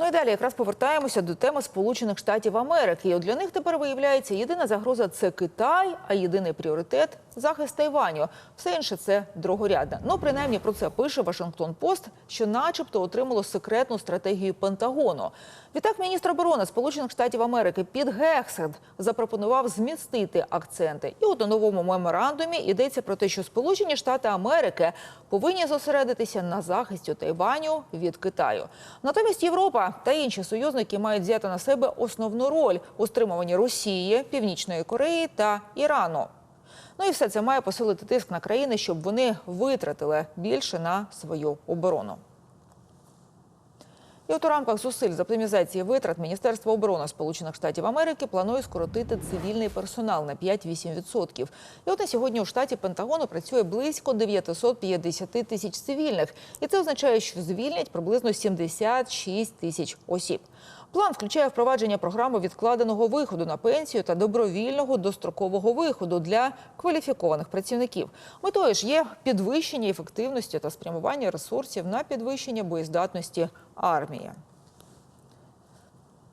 Ну і далі якраз повертаємося до теми Сполучених Штатів Америки. І от для них тепер виявляється єдина загроза це Китай, а єдиний пріоритет захист Тайваню. Все інше це другорядне. Ну принаймні про це пише Вашингтон Пост, що, начебто, отримало секретну стратегію Пентагону. Відтак, міністр оборони Сполучених Штатів Америки Піт Гексет запропонував змістити акценти. І от у новому меморандумі йдеться про те, що Сполучені Штати Америки повинні зосередитися на захисті Тайваню від Китаю. Натомість Європа та інші союзники мають взяти на себе основну роль у стримуванні Росії, Північної Кореї та Ірану. Ну і все це має посилити тиск на країни, щоб вони витратили більше на свою оборону. І от у рамках зусиль з оптимізації витрат Міністерство оборони Сполучених Штатів Америки планує скоротити цивільний персонал на 5-8%. І от на сьогодні у штаті Пентагону працює близько 950 тисяч цивільних. І це означає, що звільнять приблизно 76 тисяч осіб. План включає впровадження програми відкладеного виходу на пенсію та добровільного дострокового виходу для кваліфікованих працівників. Метою ж є підвищення ефективності та спрямування ресурсів на підвищення боєздатності армії.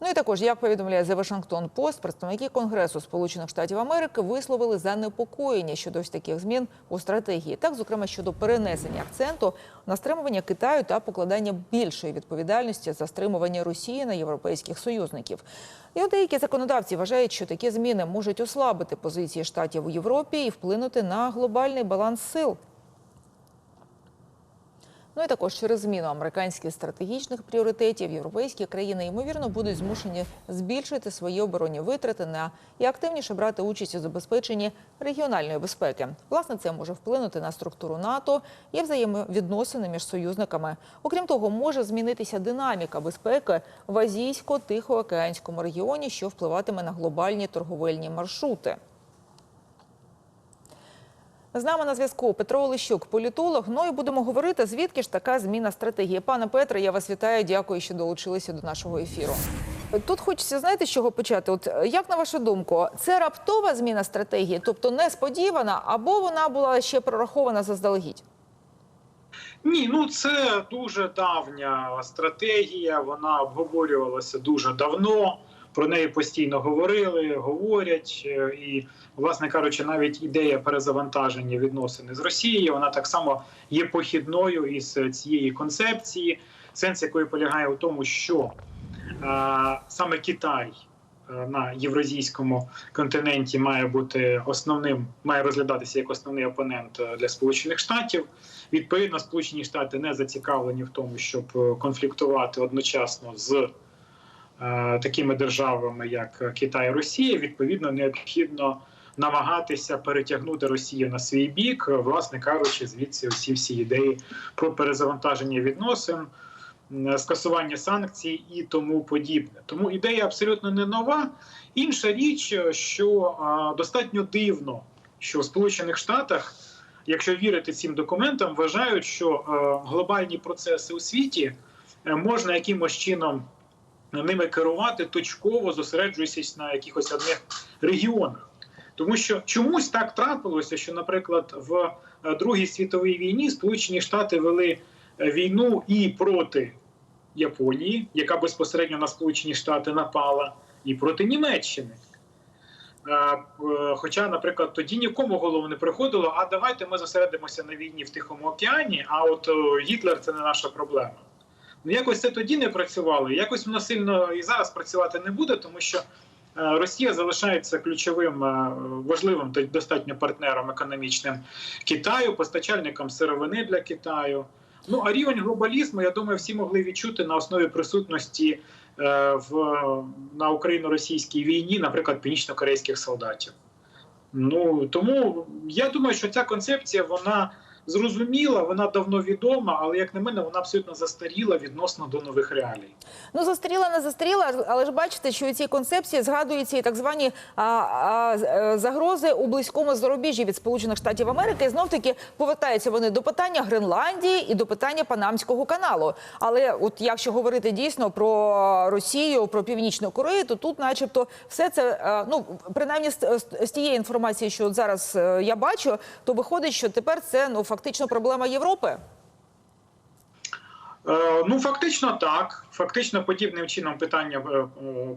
Ну і також, як повідомляє The Washington Post, представники Конгресу Сполучених Штатів Америки висловили занепокоєння щодо ось таких змін у стратегії, так зокрема щодо перенесення акценту на стримування Китаю та покладання більшої відповідальності за стримування Росії на європейських союзників. І деякі законодавці вважають, що такі зміни можуть ослабити позиції штатів у Європі і вплинути на глобальний баланс сил. Ну і також через зміну американських стратегічних пріоритетів європейські країни ймовірно будуть змушені збільшити свої оборонні витрати на і активніше брати участь у забезпеченні регіональної безпеки. Власне, це може вплинути на структуру НАТО і взаємовідносини між союзниками. Окрім того, може змінитися динаміка безпеки в азійсько-тихоокеанському регіоні, що впливатиме на глобальні торговельні маршрути. З нами на зв'язку Петро Олещук, політолог. Ну і будемо говорити, звідки ж така зміна стратегії. Пане Петре, я вас вітаю. Дякую, що долучилися до нашого ефіру. Тут хочеться знаєте, з чого почати? От як на вашу думку, це раптова зміна стратегії, тобто несподівана, або вона була ще прорахована заздалегідь? Ні, ну це дуже давня стратегія. Вона обговорювалася дуже давно. Про неї постійно говорили, говорять, е, і, власне кажучи, навіть ідея перезавантаження відносини з Росією, вона так само є похідною із цієї концепції, сенс якої полягає у тому, що е, саме Китай е, на євразійському континенті має бути основним, має розглядатися як основний опонент е, для Сполучених Штатів. Відповідно, Сполучені Штати не зацікавлені в тому, щоб е, конфліктувати одночасно з е, такими державами, як Китай і Росія. Відповідно, необхідно намагатися перетягнути Росію на свій бік, е, власне кажучи, звідси усі всі ідеї про перезавантаження відносин. Скасування санкцій і тому подібне, тому ідея абсолютно не нова. Інша річ, е, що достатньо дивно, що в Сполучених Штатах якщо вірити цим документам, вважають, що е, глобальні процеси у світі е, можна якимось чином ними керувати точково, зосереджуючись на якихось одних регіонах. Тому що чомусь так трапилося, що, наприклад, в е, Другій світовій війні Сполучені Штати вели е, війну і проти Японії, яка безпосередньо на Сполучені Штати напала, і проти Німеччини. Е, Хоча, наприклад, тоді нікому голову не приходило, а давайте ми зосередимося на війні в Тихому океані, а от Гітлер це не наша проблема. Ну якось це тоді не працювало, якось воно сильно і зараз працювати не буде, тому що е, Росія залишається ключовим е, важливим та достатньо партнером економічним Китаю, постачальником сировини для Китаю. Ну а рівень глобалізму, я думаю, всі могли відчути на основі присутності е, в на україно-російській війні, наприклад, північно-корейських солдатів. Ну тому я думаю, що ця концепція вона зрозуміла, вона давно відома, але як на мене, вона абсолютно застаріла відносно до нових реалій. Ну, застаріла, не застаріла, але ж бачите, що у цій концепції згадуються і так звані а, а, е, загрози у близькому зарубіжжі від Сполучених Штатів Америки. І знов таки повертаються вони до питання Гренландії і до питання Панамського каналу. Але от якщо говорити дійсно про Росію, про Північну Корею, то тут, начебто, все це е, ну принаймні з, тієї інформації, що зараз е, я бачу, то виходить, що тепер це ну фактично проблема Європи. Е, Ну, фактично так. Фактично, подібним чином питання е,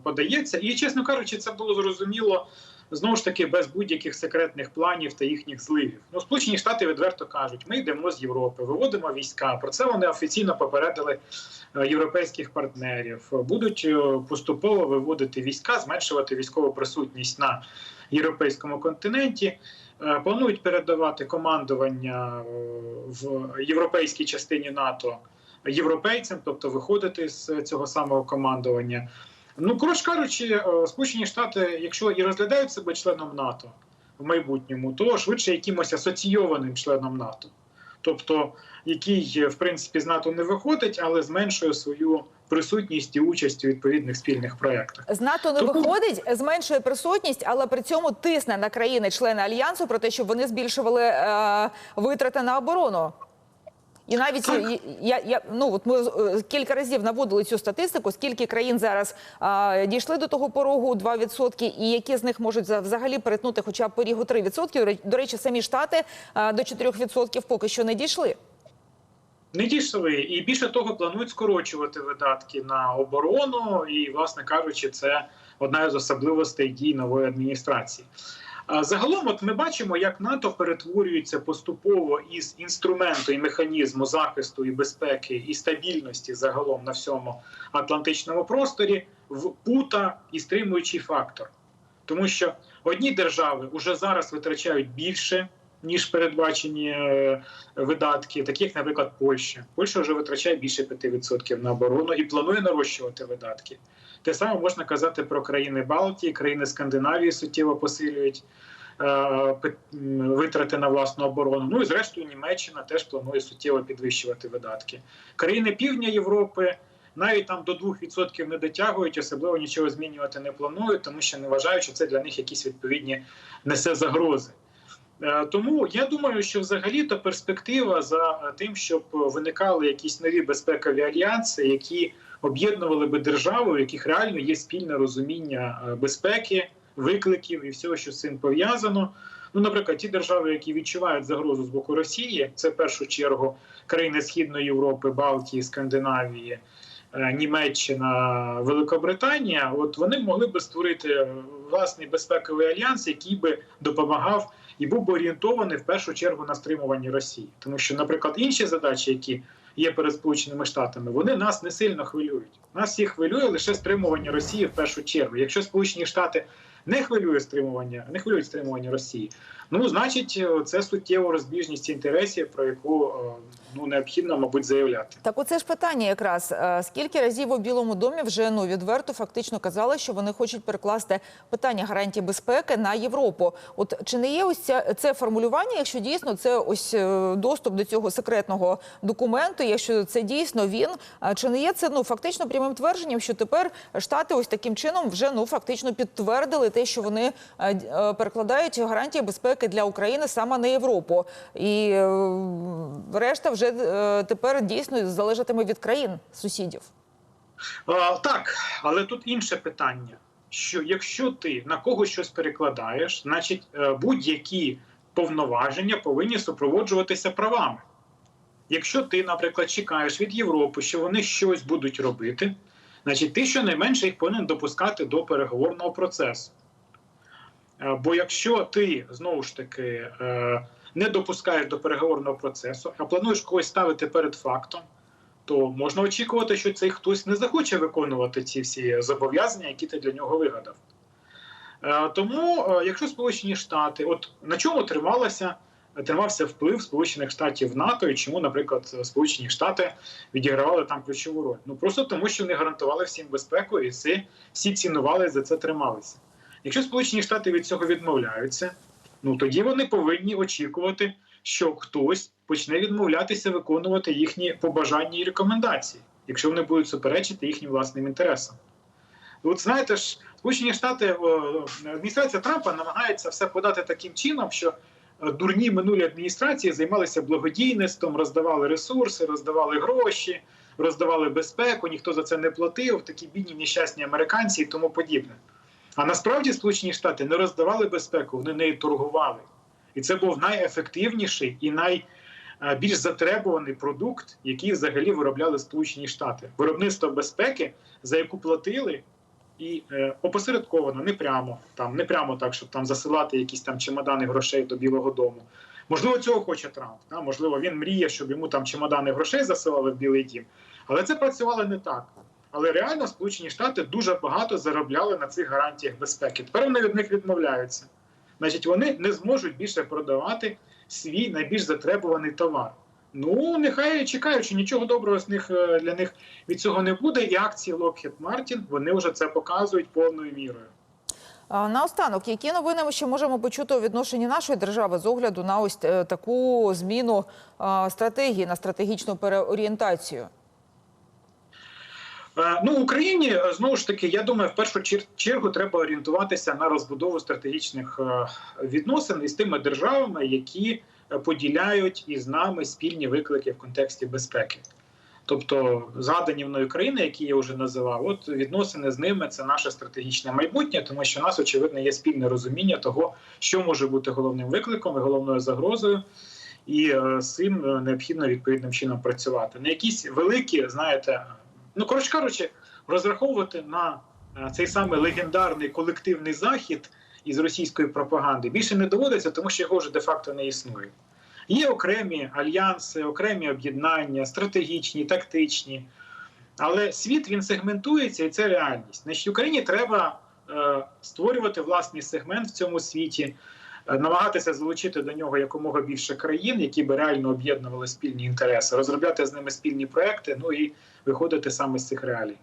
подається. І, чесно кажучи, це було зрозуміло знову ж таки без будь-яких секретних планів та їхніх зливів. Ну, Сполучені Штати відверто кажуть, ми йдемо з Європи, виводимо війська. Про це вони офіційно попередили е, європейських партнерів. Будуть поступово виводити війська, зменшувати військову присутність на європейському континенті. Планують передавати командування в європейській частині НАТО європейцям, тобто виходити з цього самого командування. Ну, коротше кажучи, е, Сполучені Штати, якщо і розглядають себе членом НАТО в майбутньому, то швидше якимось асоційованим членом НАТО, тобто який, в принципі, з НАТО не виходить, але зменшує свою присутність і участь у відповідних спільних проєктах. З НАТО не Тому- виходить, зменшує присутність, але при цьому тисне на країни-члени альянсу про те, щоб вони збільшували е, витрати на оборону. І навіть я, я ну от ми е, кілька разів наводили цю статистику, скільки країн зараз е, дійшли до того порогу 2%, і які з них можуть за- взагалі перетнути хоча б поріг у 3%. До речі- самі штати е, до 4% поки що не дійшли. Не дійшли, і більше того, планують скорочувати видатки на оборону. І, власне кажучи, це одна з особливостей дій нової адміністрації. Загалом, от ми бачимо, як НАТО перетворюється поступово із інструменту і механізму захисту і безпеки і стабільності загалом на всьому атлантичному просторі в пута і стримуючий фактор, тому що одні держави вже зараз витрачають більше. Ніж передбачені е, видатки, таких, наприклад, Польща. Польща вже витрачає більше 5% на оборону і планує нарощувати видатки. Те саме можна казати про країни Балтії, країни Скандинавії суттєво посилюють е, витрати на власну оборону. Ну і зрештою Німеччина теж планує суттєво підвищувати видатки. Країни Півдня Європи навіть там до 2% не дотягують, особливо нічого змінювати не планують, тому що не вважають, що це для них якісь відповідні несе загрози. Е, Тому я думаю, що взагалі то перспектива за тим, щоб виникали якісь нові безпекові альянси, які об'єднували би держави, у яких реально є спільне розуміння е, безпеки, викликів і всього, що з цим пов'язано. Ну, наприклад, ті держави, які відчувають загрозу з боку Росії, це в першу чергу країни Східної Європи, Балтії, Скандинавії, Німеччина, Великобританія. От вони могли би створити е, власний безпековий альянс, який би допомагав і був би орієнтований в першу чергу на стримування Росії, тому що, наприклад, інші задачі, які є перед Сполученими Штатами, вони нас не сильно хвилюють. Нас всіх хвилює лише стримування Росії в першу чергу. Якщо Сполучені Штати не хвилює стримування, не хвилюють стримування Росії, ну значить е, це суттєва розбіжність інтересів, про яку е, ну необхідно, мабуть, заявляти. Так, оце ж питання якраз. Е, Скільки разів у Білому домі вже ну відверто фактично казали, що вони хочуть перекласти питання гарантій безпеки на Європу. От чи не є ось ця, це формулювання, якщо дійсно це ось доступ до цього секретного документу, якщо це дійсно він, чи не є це ну фактично прямим твердженням, що тепер штати ось таким чином вже ну фактично підтвердили те, що вони перекладають гарантії безпеки для України саме на Європу, і е, решта вже е, тепер дійсно залежатиме від країн сусідів. Так, але тут інше питання: що якщо ти на когось щось перекладаєш, значить е, будь-які повноваження повинні супроводжуватися правами. Якщо ти, наприклад, чекаєш від Європи, що вони щось будуть робити, значить ти щонайменше їх повинен допускати до переговорного процесу. Е, Бо якщо ти знову ж таки е, не допускаєш до переговорного процесу, а плануєш когось ставити перед фактом, то можна очікувати, що цей хтось не захоче виконувати ці всі зобов'язання, які ти для нього вигадав. Е, Тому, якщо Сполучені Штати, от на чому трималася, тримався вплив Сполучених Штатів НАТО, і чому, наприклад, Сполучені Штати відігравали там ключову роль? Ну просто тому, що вони гарантували всім безпеку, і всі, всі цінували за це трималися. Якщо Сполучені Штати від цього відмовляються, ну тоді вони повинні очікувати, що хтось почне відмовлятися виконувати їхні побажання і рекомендації, якщо вони будуть суперечити їхнім власним інтересам. От знаєте ж, Сполучені Штати, адміністрація Трампа намагається все подати таким чином, що е, дурні минулі адміністрації займалися благодійництвом, роздавали ресурси, роздавали гроші, роздавали безпеку, ніхто за це не платив, такі бідні нещасні американці і тому подібне. А насправді Сполучені Штати не роздавали безпеку, вони нею торгували. І це був найефективніший і е, більш затребуваний продукт, який взагалі виробляли Сполучені Штати. Виробництво безпеки, за яку платили. І е, опосередковано, не прямо там, не прямо так, щоб там засилати якісь там чемодани грошей до Білого Дому. Можливо, цього хоче Трамп. Да? Можливо, він мріє, щоб йому там чемодани грошей засилали в Білий Дім. Але це працювало не так. Але реально Сполучені Штати дуже багато заробляли на цих гарантіях безпеки. Тепер вони від них відмовляються. Значить, вони не зможуть більше продавати свій найбільш затребуваний товар. Ну, нехай чекають, що нічого доброго з них е, для них від цього не буде. І акції Lockheed Martin, вони вже це показують повною мірою. Наостанок, які новини ми ще можемо почути у відношенні нашої держави з огляду на ось е, таку зміну стратегії на стратегічну переорієнтацію? Е, Ну, Україні е, знову ж таки, я думаю, в першу чер- чергу треба орієнтуватися на розбудову стратегічних е, відносин із тими державами, які поділяють із нами спільні виклики в контексті безпеки. Тобто згадані мною країни, які я вже називав, от відносини з ними це наше стратегічне майбутнє, тому що у нас очевидно є спільне розуміння того, що може бути головним викликом і головною загрозою, і з цим необхідно відповідним чином працювати. Не якісь великі, знаєте, ну коротше кажучи, розраховувати на е, цей самий легендарний колективний захід із російської пропаганди більше не доводиться, тому що його вже де-факто не існує. Є окремі альянси, окремі об'єднання, стратегічні, тактичні. Але світ він сегментується, і це реальність. Значить, Україні треба е, створювати власний сегмент в цьому світі, намагатися залучити до нього якомога більше країн, які би реально об'єднували спільні інтереси, розробляти з ними спільні проекти, ну і виходити саме з цих реалій.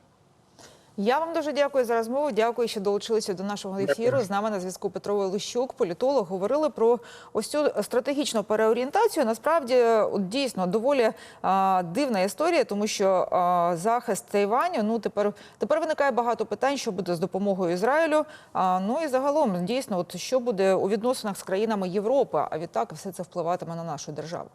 Я вам дуже дякую за розмову. Дякую, що долучилися до нашого ефіру. З нами на зв'язку Петро Лищук, політолог. Говорили про ось цю стратегічну переорієнтацію. Насправді, дійсно доволі а, дивна історія, тому що а, захист Тайваню. Ну тепер тепер виникає багато питань, що буде з допомогою Ізраїлю. А, ну і загалом дійсно, от що буде у відносинах з країнами Європи. А відтак все це впливатиме на нашу державу.